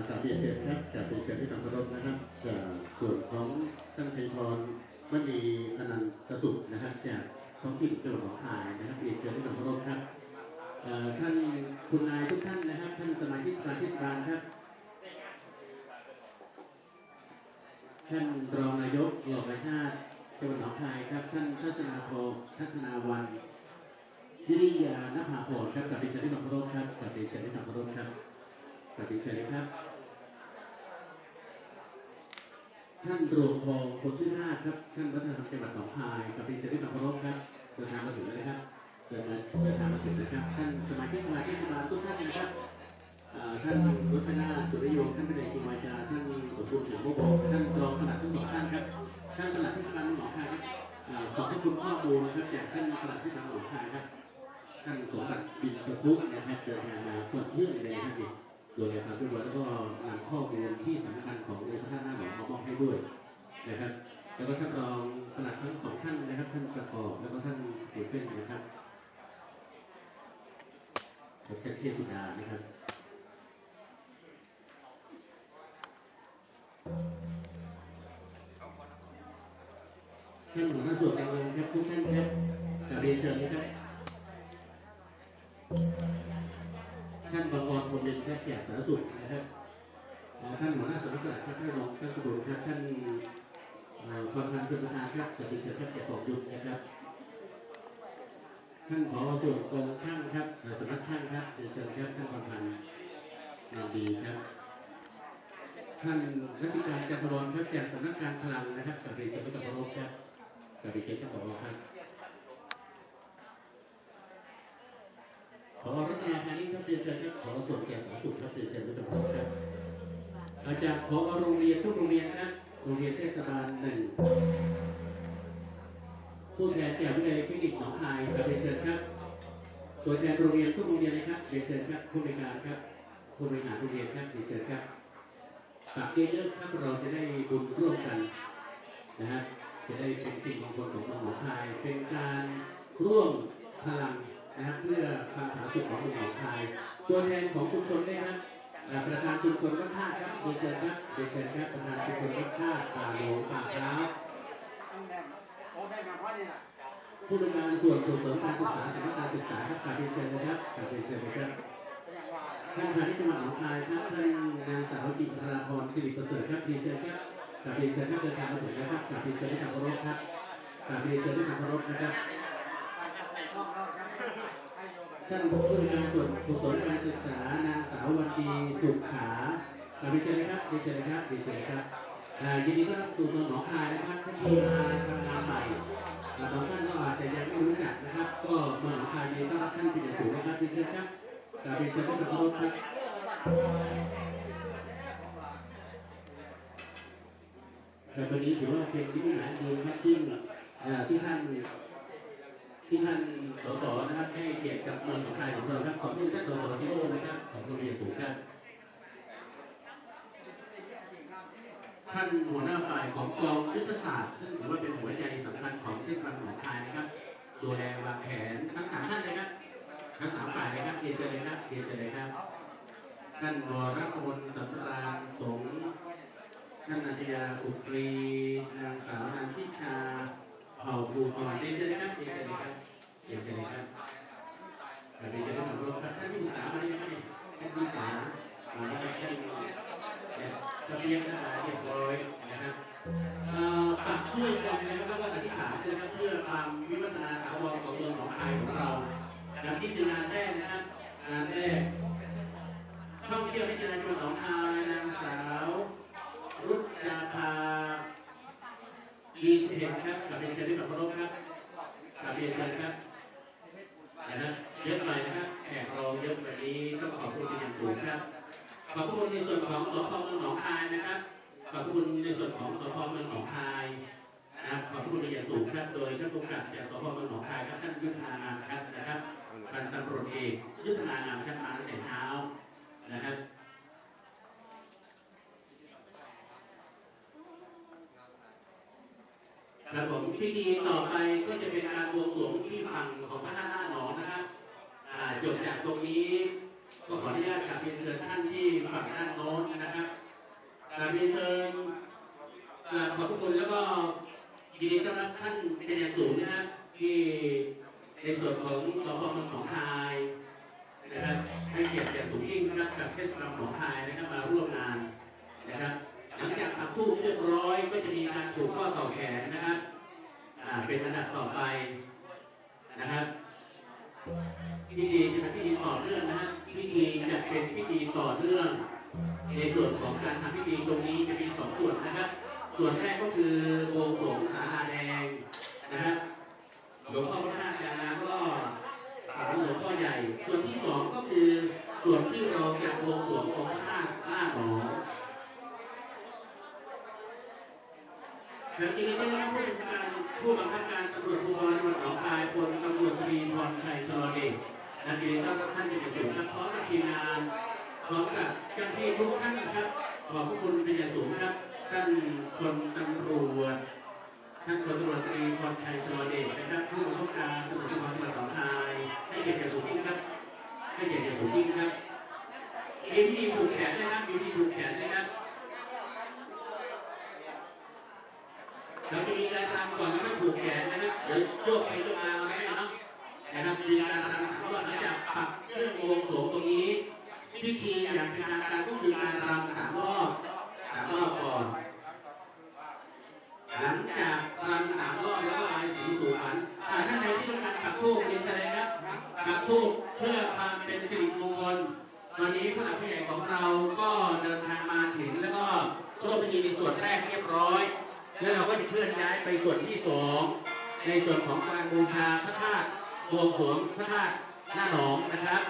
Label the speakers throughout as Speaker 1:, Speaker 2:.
Speaker 1: าจารย์เบียร์เจ็ดครับจากป็นเชิญที่ทำเคารพนะครับจากส่วนของท่านไทยพรมณีอนันตสุขนะครับจากท้องถิ่นจังหวัดหนองคายนะครับเบียร์เชิญที่ทำเคารพครับท่านคุณนายทุกท่านนะครับ ท่านสมาชิกสภาเทศบาลครับท่านรองนายกหลอกประชาติจังหวัดหนองคายครับ ท่านทัศนาโพทัศนาวันวิริยานภาพรครับกับดิฉันที่ทำเคารพครับกับดิฉันที่ทำเคารพครับกับดิฉันครับ ท่านรวงทองคนที่ห้าครับ ท่านวัฒนธรรมจังหวัดหนองคายกับดิฉันที่ทำเคารพครับเดินทางมาถึงแล้วนะครับเดินมาเดินทางมาถึงนะครับ ท่านสมาชิกสมาชิกสภาทุกท่านนะครับอ่อท่านวัฒนาสุริยงท่านเป็นเอกวาจาท่านสมบูรณ์ถึงผู้บท่านรองปลัดทั้งสองท่านครับ ท่านปลัดที่การหนองคายครับอ่อขอบพระคุณข้อมูลนะครับจากท่านปลัดที่การหนองคายครับท่านสมบัติบินตะคุกนะครับเดินทางมาก่อนเที่ยงเลยนะครับนี่ โดยการด้วยแล้วก็นำข้อมูลที่สำคัญของในพระท่านหน้าหลวงมามอบให้ด้วยนะครับแล้วก็ท่านรองปลัดทั้งสองท่านนะครับ ท่านประกอบแล้วก็ท่านสเตเฟนนะครับกับท่านเทสุดานะครับท่านหัวหน้าส่วนกลางครับทุกท่านครับกราบเรียนเชิญนะครับ ท่านบางออนพรมเย็นครับจากสาธารณสุขนะครับท่านหัวหน้าสำนักงานครับท่านรองท่านกระบุครับท่านความพันธ์ชนประธานครับกราบเรียนเชิญครับจากกองยุทธนะครับ ท่านผอส่วนกองช่างครับสำนักช่างครับเรียนเชิญครับท่านความพันธ์นามดีครับ ท่านรัติการจันทรรครับจากสำนักการพลังนะครับกับเรียนเชิญกับพระรบครับกับเรียนเชิญกับพระรบครับขอรัตนาพา นเชิญครับขอส่วนแก่สาธารณสุขครับเรียนเชิญกับพระรบครับอาจารย์ขอโรงเรียนทุกโรงเรียนนะโรงเรียนเทศบาลหนึ่งผู้แทนจากวิทยาลัยเทคนิคหนองคายครับเรียนเชิญครับตัวแทนโรงเรียนทุกโรงเรียนนะครับเรียนเชิญครับผู้บริการครับผู้บริหารโรงเรียนครับเรียนเชิญครับฝากเยอะๆครับเราจะได้บุญร่วมกันนะฮะจะได้เป็นสิ่งมงคลของหนองคายเป็นการร่วมพลังนะครับเพื่อความผาสุกของหนองคาย ตัวแทนของชุมชนได้ครับประธานชุมชนวัดท่าครับเรียนเชิญครับเรียนเชิญครับประธานชุมชนวัดท่าป่าหลวงป่าพร้าว
Speaker 2: โอ้ด้มาเพราะนี่แหละ
Speaker 1: ผู้บริการส่วนส่งเสริมการศึกษาสำนักการศึกษาครับกราบเรียนเชิญนะครับกราบเรียนเชิญนะครับ
Speaker 2: อย่างว่า
Speaker 1: ท่านพาณิชย์จังหวัดหนองคายครับท่านนางสาวจิตราพรสิริประเสริฐครับเรียนเชิญครับกราบเรียนเชิญท่านเดินทางมาถึงนะครับกราบเรียนเชิญที่ทางเคารพครับกราบเรียนเชิญที่ทางเคารพนะครับ
Speaker 2: ในช่องเราจะให้โยม
Speaker 1: ท่านผู้บริการส่วนกุศลการศึกษานางสาววันดีสุขขากราบเรียนเชนครับเรียนเชิญนครับเรียนเชิญครับยินดีต้อนรับสู่เมืองหนองคายนะครับท่านที่มาทำงานใหม่บางท่านก็อาจจะยังไม่รู้จักนะครับ ก็เมืองหนองคายยินดีต้อนรับท่านเป็นอย่างสูงนะครับเรีเชิญครับกราบเรียนเชิญที่ทางเคารพครับแต่วันนี้ถือว่าเป็นที่ไหนดีครับที่ที่ท่าน ที่ท่านสสนะครับให้เกียรติกับเมืองของไทยของเราครับขอบคุณท่านสสซิโอนะครับขอบคุณเรียนสูงครับท่านหัวหน้าฝ่ายของกองยุทธศาสตร์ซึ่งถือว่าเป็นหัวใจสำคัญของเทศบาลของไทยนะครับดูแลวางแผนทั้งสามท่านเลยครับทั้งสามฝ่ายเลยครับเรียนเชิญเลยครับเรียนเชิญเลยครับท่านวรพลสำราญสงฆ์ท่านนันทยาอุตรีนางสาวนันทิชา เผ่าภูอ่อนเรียนเชิญนะครับเรียนเชิญนะครับเรียนเชิญนะครับเรียนเชิญนะครับรวมครับท่านที่ปรึกษามาได้ไหมครับท่านที่ปรึกษามาแล้วครับท่านเนี่ยทะเบียนอะไรเรียบร้อยนะครับปรับช่วยกันนะครับแล้วก็อธิษฐานนะครับเพื่อความวิวัฒนาถาวรของเมืองของไทยของเราการที่จะงานแรกนะครับงานแรกท่องเที่ยวที่จะในจังหวัดหนองคายนางสาว รุจจาภา ดีสิเห็นครับกับเรียนเชิญที่กับเคารพครับกับเรียนเชิญครับนะฮะเยอะหน่อยนะครับแขกเราเยอะแบบนี้ต้องขอบคุณเป็นอย่างสูงครับขอบคุณในส่วนของสพเมืองหนองคายนะครับขอบคุณในส่วนของสพเมืองหนองคายนะครับขอบคุณเป็นอย่างสูงครับ โดยท่านผู้กำกับจากสพเมืองหนองคายครับท่านยุทธนานามชัดนะครับพันตำรวจเอกยุทธนานามชัดมาตั้งแต่เช้านะครับ ครับผมพิธีต่อไปก็จะเป็นการบวงสรวงที่ฝั่งของพระท่านหน้าหนองนะครับจบจากตรงนี้ ก็ขออนุญาตกราบเรียนเชิญท่านที่ฝั่งด้านโน้นนะครับกราบเรียนเชิญขอบพระคุณแล้วก็ยินดีต้อนรับท่านเป็นอย่างสูงนะครับที่ในส่วนของสพเมืองหนองคายนะครับให้เกียรติอย่างสูงยิ่งนะครับกับเทศบาลหนองคายนะครับมาร่วมงานนะครับ หลังจากปักทูปเรียบร้อยก็จะมีการถูกข้อต่อแขนนะครับเป็นอันดับต่อไปนะครับพิธีจะเป็นพิธีต่อเนื่องนะฮะพิธีจะเป็นพิธีต่อเนื่อง ในส่วนของการทำพิธีตรงนี้จะมีสองส่วนนะครับ ส่วนแรกก็คือโบวงสรวงสาราแดงนะฮะหลวงพ่อพระธาตุยานาก็ศาลหลวงพ่อใหญ่ ส่วนที่สองก็คือส่วนที่เราจะโบวงสรวงองค์พระธาตุหน้าหนอง ครับทีนี้ได้รับผู้บังคับการผู้บังคับการตำรวจภูธรจังหวัดหนองคายพลตำรวจตรีพรชัยชลเดชนักเรียนต้อนรับท่านเป็นอย่างสูงครับพร้อมกับทีมงานพร้อมกับเจ้าหน้าที่ทุกท่านนะครับขอบพระคุณเป็นอย่างสูงครับท่านพลตำรวจท่านพลตำรวจตรีพรชัยชลเดชนะครับผู้บังคับการตำรวจภูธรจังหวัดหนองคายให้เกียรติอย่างสูงยิ่งครับให้เกียรติอย่างสูงยิ่งครับมีพิธีผูกแขนด้วยนะมีพิธีผูกแขนด้วยนะเราจะมีการรำก่อ นแล้วก็ผูกแขนนะครับเดี๋ยโยกไปโยกมาเอาไว้เนาะนะครับมีการรำสามรอบแล้วจะปักเครื่องวงสงตรงนี้พิธีอย่างเป็นทางการก็คือการรำสามรอบสามรอบก่อนหลังจากรำสามรอบแล้วก็ไปสีสู่ขวัญอ่าท่านใดที่ต้องการปักธูปเรียนเชิญเลยครับปักธูปเพื่อความเป็นสิริมงคลตอนนี้ผู้หลักผู้ใหญ่ของเราก็เดินทางมาถึงแล้วก็ร่วมพิธีในส่วนแรกเรียบร้อย แล้วเราก็จะเคลื่อนย้ายไปส่วนที่สองในส่วนของการบูชาพระธาตุบวงสรวงพระธาตุหน้าหนองนะครับ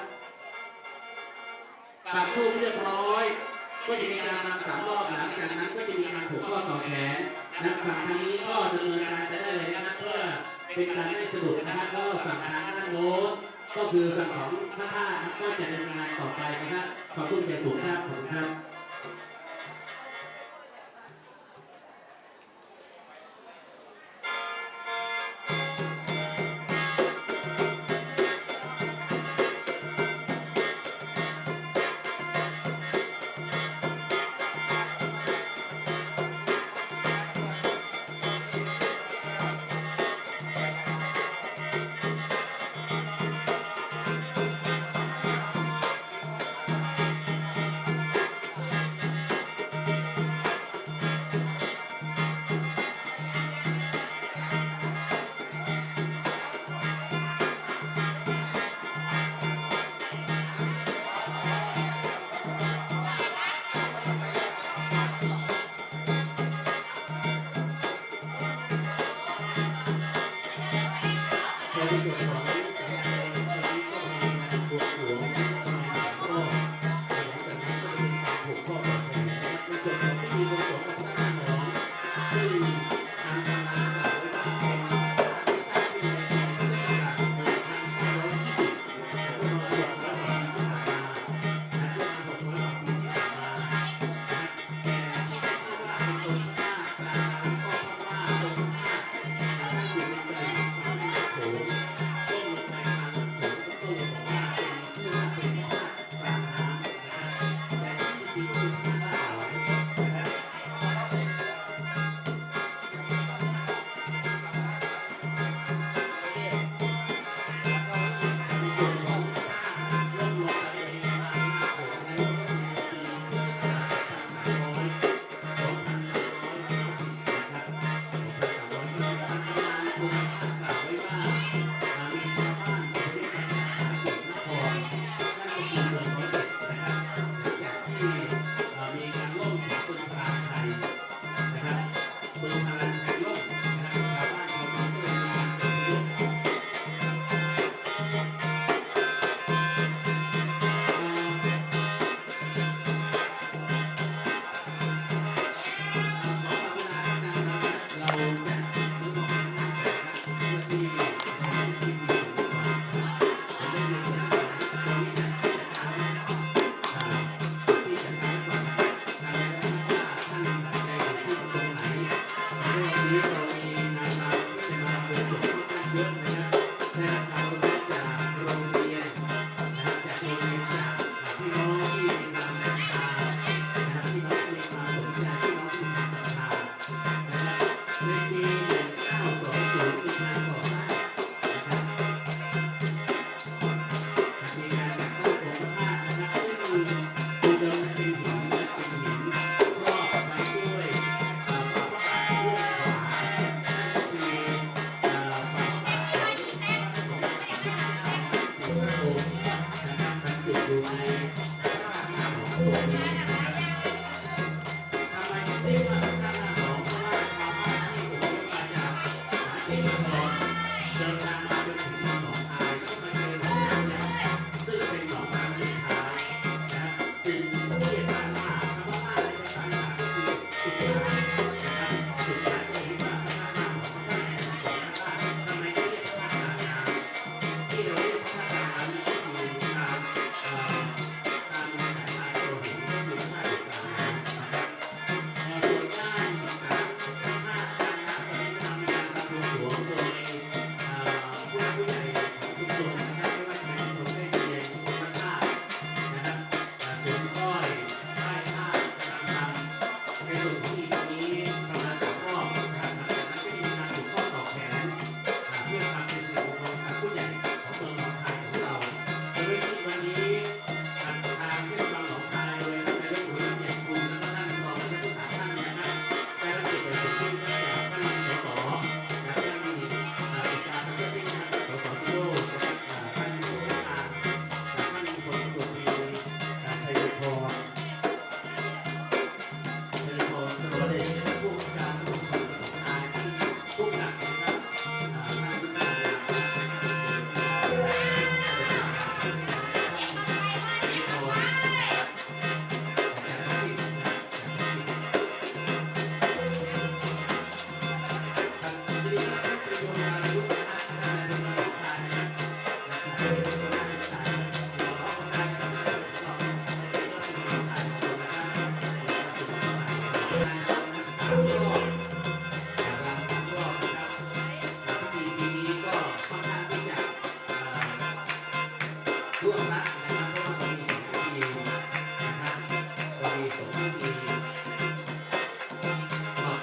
Speaker 1: ปักทูปเรียบร้อย ก็จะมีการนำสามรอบหลังจากนั้นก็จะมีการผูกข้อต่อแขนนักฝั่งทางนี้ก็ดำเนินการไปได้เลยนะครับเพื่อเป็นการไม่สะดุดนะครับก็ฝั่งทางด้านโน้นก็คือฝั่งของพระธาตุก็จะดำเนินงานต่อไปนะครับขอบคุณแก่สูงครับขอบคุณครับ ありがとうございます。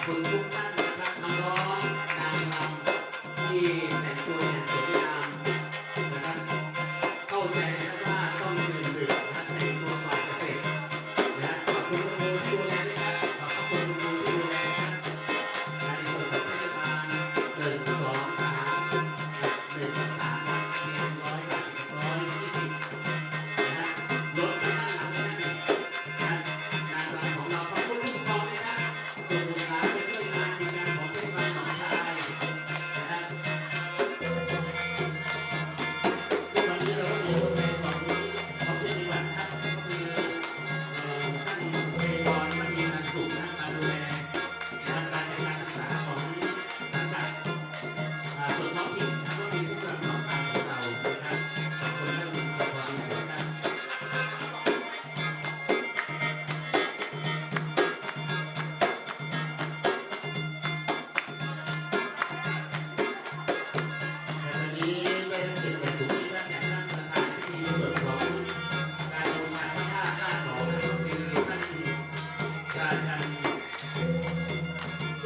Speaker 1: Thank you.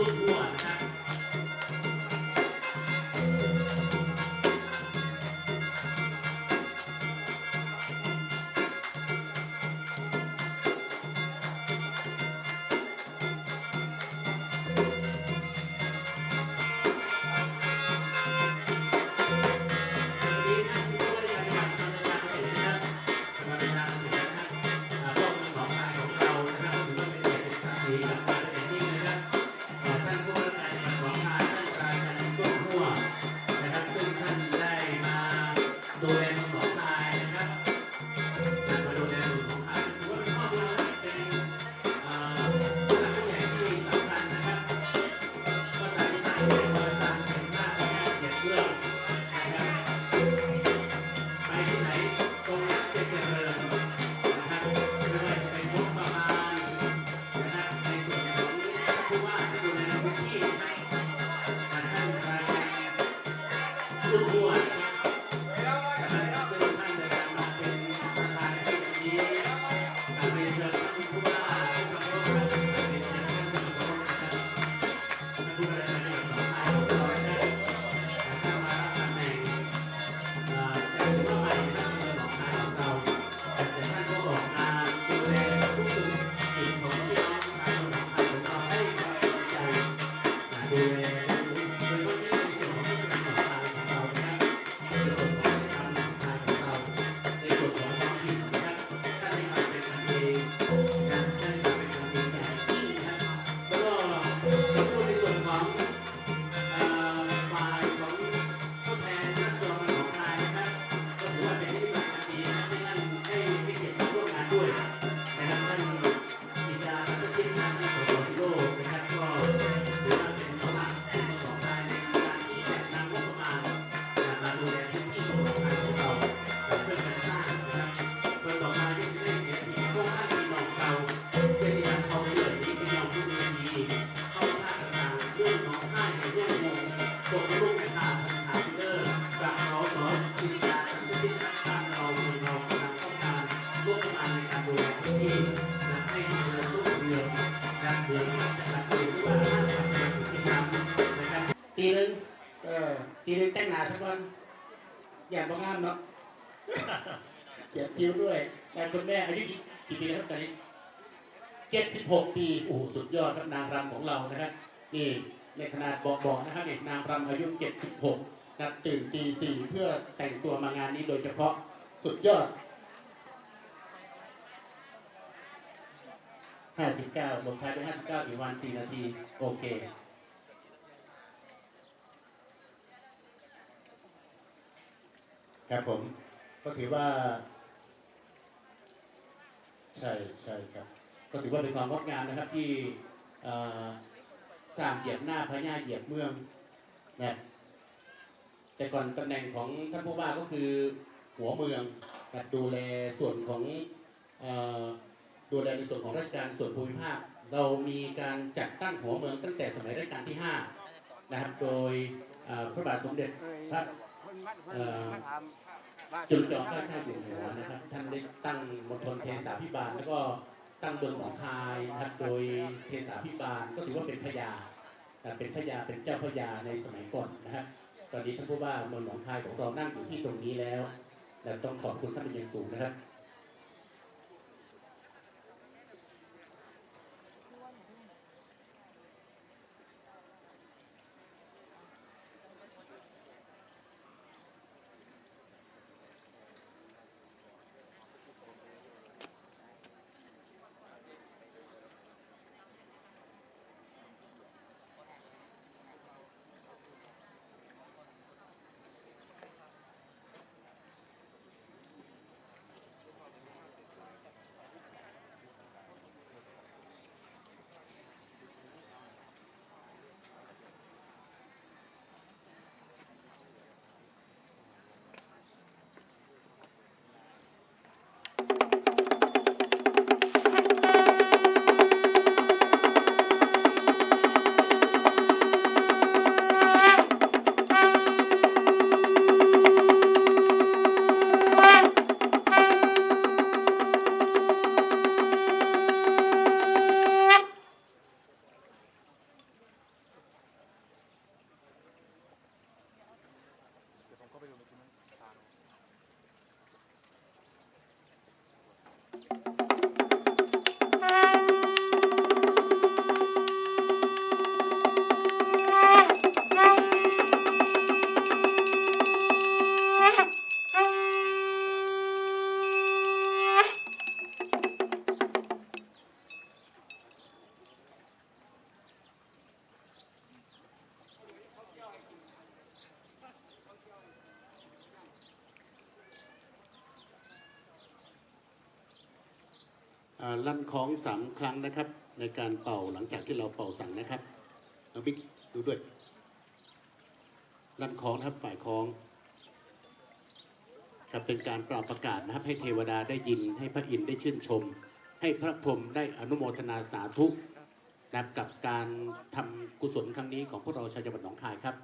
Speaker 1: สุดหัวนะฮะ ทีนี้แต่งหน้าสักวันอย่างบ้างามเนาะเจ็บคิ้วด้วยแต่คุณแม่อายุกี่ปีครับตอนนี้เจ็ดสิบหกปีโอ้สุดยอดครับนางรำของเรานะครับนี่ในขนาดบอกบอกนะครับเด็กนางรำอายุเจ็ดสิบหกนะตื่นตีสี่เพื่อแต่งตัวมางานนี้โดยเฉพาะสุดยอดห้าสิบเก้าลงท้ายด้วยห้าสิบเก้าอีกวันสี่นาที โอเค ครับผมก็ถือว่า ใช่ใช่ครับ ก็ถือว่าเป็นความงดงามนะครับที่สร้างเหยียบหน้าพญาเหยียบเมืองนะแต่ก่อนตำแหน่งของท่านผู้ว่าก็คือหัวเมืองนะดูแลส่วนของดูแลในส่วนของราชการส่วนภูมิภาค เรามีการจัดตั้งหัวเมืองตั้งแต่สมัยรัชกาลที่ 5 นะครับ โดยพระบาทสมเด็จพระ จุดจอดพระธาตุอหัวนะครับ ท่านได้ตั้งมณฑลเทศาพิบาล แล้วก็ตั้งเมืองหนองคายครับโดยเทศาพิบาลก็ถือว่าเป็นพญาแต่เป็นพญาเป็นเจ้าพญาในสมัยก่อนนะครับตอนนี้ท่านผู้ว่าเมืองหนองคายของเรานั่งอยู่ที่ตรงนี้แล้วและต้องขอบคุณท่านเป็นอย่างสูงนะครับ ลั่นคล้องสามครั้งนะครับ ในการเป่าหลังจากที่เราเป่าสั่งนะครับเอาบิ๊กดูด้วย ลั่นคล้องครับฝ่ายคล้องครับเป็นการกล่าวประกาศนะครับ ให้เทวดาได้ยินให้พระอินทร์ได้ชื่นชม ให้พระพรหมได้อนุโมทนาสาธุนะครับกับการทำกุศลครั้งนี้ของพวกเราชาวจังหวัดหนองคายครับ